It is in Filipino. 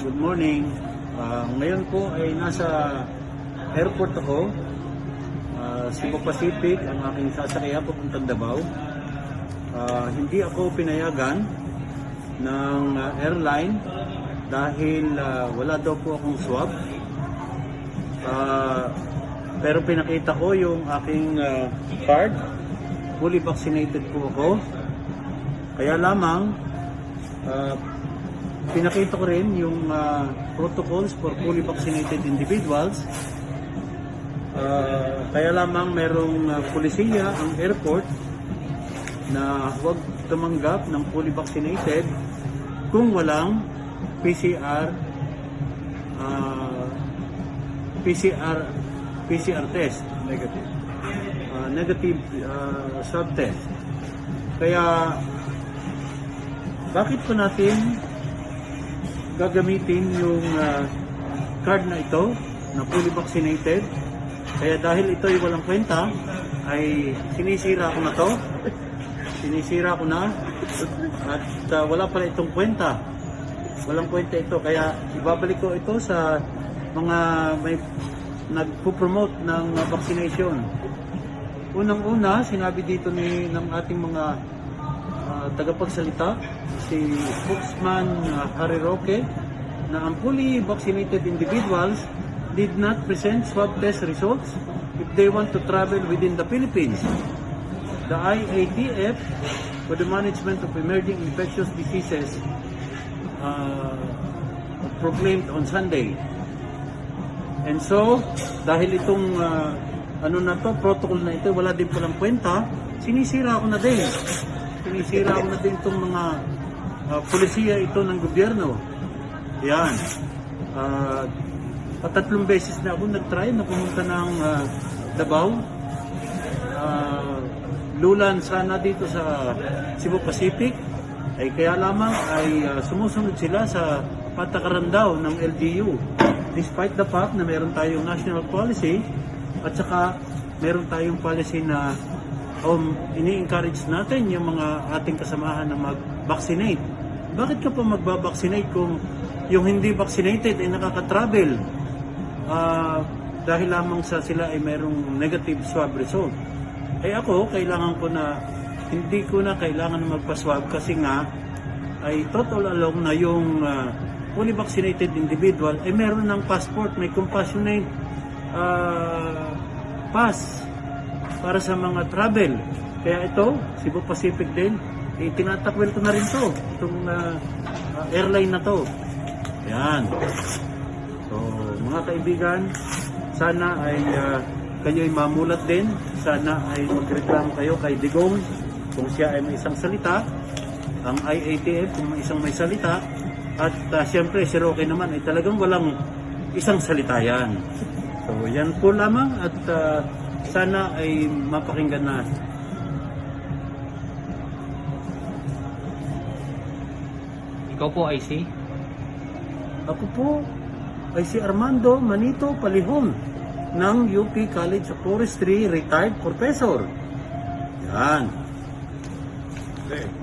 Good morning. Ah, ngayon po ay nasa airport ako. Ah, Cebu Pacific ang aking sasakyan papuntang Davao. Ah, hindi ako pinayagan ng ah, airline dahil ah, wala daw po akong swab. Ah, pero pinakita ko yung aking ah, card. Fully vaccinated po ako. Kaya lamang ah, pinakita ko rin yung ah, protocols for fully vaccinated individuals. Ah, kaya lamang merong ah, pulisiya ang airport na huwag tumanggap ng fully vaccinated kung walang PCR ah, PCR PCR test negative Ah, negative ah, swab test kaya bakit po natin gagamitin yung ah, card na ito na fully vaccinated. Kaya dahil ito ay walang kwenta ay sinisira ko na to. Sinisira ko na. At ah, wala pala itong kwenta. Walang kwenta ito. Kaya ibabalik ko ito sa mga may nagpo-promote ng ah, vaccination. Unang-una sinabi dito ni ng ating mga tagapagsalita si spokesman ah, Harry Roque na ang fully vaccinated individuals did not present swab test results if they want to travel within the Philippines. The IATF for the Management of Emerging Infectious Diseases uh, proclaimed on Sunday. And so, dahil itong ah, ano na to, protocol na ito, wala din palang kwenta, sinisira ko na din. Sinisira ko na din itong mga ah, polisiya ito ng gobyerno. Yan. Ah, patatlong beses na ako nag-try na pumunta ng ah, Davao. Ah, lulan sana dito sa Cebu Pacific ay kaya lamang ay ah, sumusunod sila sa patakaran daw ng LGU despite the fact na meron tayong national policy at saka meron tayong policy na um, ini-encourage natin yung mga ating kasamahan na mag-vaccinate. Bakit ka pa mag-vaccinate kung yung hindi vaccinated ay nakaka-travel Ah, dahil lamang sa sila ay merong negative swab result? Eh ako, kailangan ko na, hindi ko na kailangan na magpa-swab kasi nga ay total along na yung ah, fully vaccinated individual ay meron ng passport, may compassionate ah, pass para sa mga travel. Kaya ito, Cebu Pacific din, eh, tinatakwil ko na rin to, itong ah, ah, airline na to. Yan. So, mga kaibigan, sana ay ah, kayo ay mamulat din. Sana ay magreklamo kayo kay Digong kung siya ay may isang salita. Ang IATF kung may isang may salita. At ah, siyempre, si Roque naman ay talagang walang isang salita yan. So, yan po lamang at ah, sana ay mapakinggan na Ikaw po ay si? Ako po ay si Armando Manito Palihon ng UP College of Forestry retired professor. Yan. Okay.